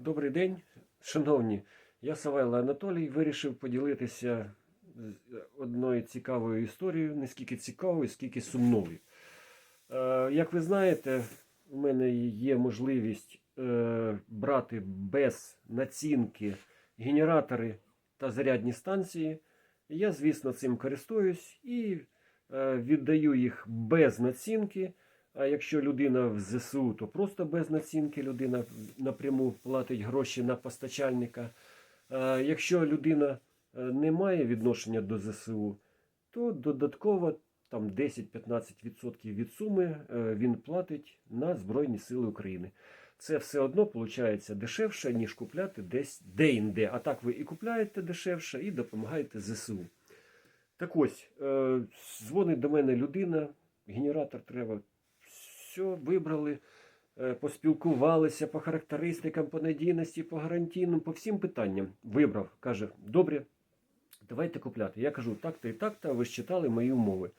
Добрий день, шановні. Я Савайло Анатолій. Вирішив поділитися одною цікавою історією, не скільки цікавою, скільки сумною. Е, Як ви знаєте, у мене є можливість е, брати без націнки генератори та зарядні станції. Я, звісно, цим користуюсь і е, віддаю їх без націнки. А якщо людина в ЗСУ, то просто без націнки людина напряму платить гроші на постачальника. А якщо людина е, не має відношення до ЗСУ, то додатково там 10-15% від суми е, він платить на Збройні Сили України. Це все одно виходить дешевше, ніж купляти десь де-інде. А так ви і купляєте дешевше, і допомагаєте ЗСУ. Так ось, е, дзвонить до мене людина, генератор треба все вибрали, е, поспілкувалися по характеристикам, по надійності, по гарантійним, по всім питанням. Вибрав, каже, добре, давайте купляти. Я кажу, так-то і так-то, ви ж читали мої умови.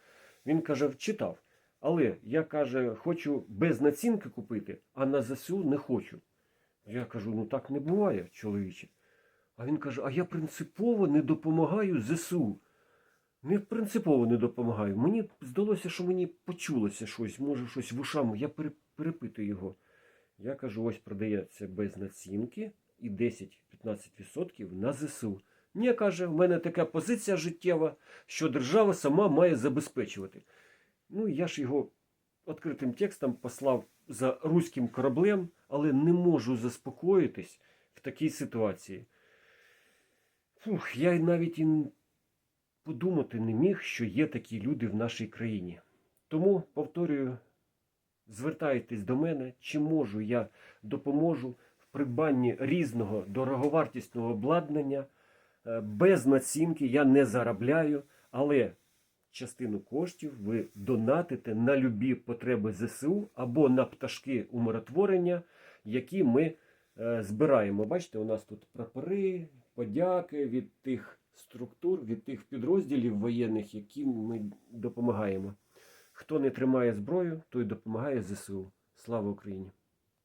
Він каже, читав. Але я каже, хочу без націнки купити, а на ЗСУ не хочу. Я кажу, ну так не буває, чоловіче. А він каже, а я принципово не допомагаю ЗСУ. Не принципово не допомагаю. Мені здалося, що мені почулося щось, може щось в ушам. Я перепитую його. Я кажу, ось продається без націнки і 10-15% на ЗСУ. Ні, каже, в мене така позиція життєва, що держава сама має забезпечувати. Ну, я ж його відкритим текстом послав за руським кораблем, але не можу заспокоїтись в такій ситуації. Фух, я навіть і подумати не міг, що є такі люди в нашій країні. Тому, повторюю, звертайтесь до мене, чи можу я допоможу в придбанні різного дороговартісного обладнання. Е, Без націнки я не заробляю, але частину коштів ви донатите на любі потреби ЗСУ або на пташки умиротворення, які ми е, збираємо. Бачите, у нас тут прапори, подяки від тих структур, від тих підрозділів воєнних, яким ми допомагаємо. Хто не тримає зброю, той допомагає ЗСУ. Слава Україні!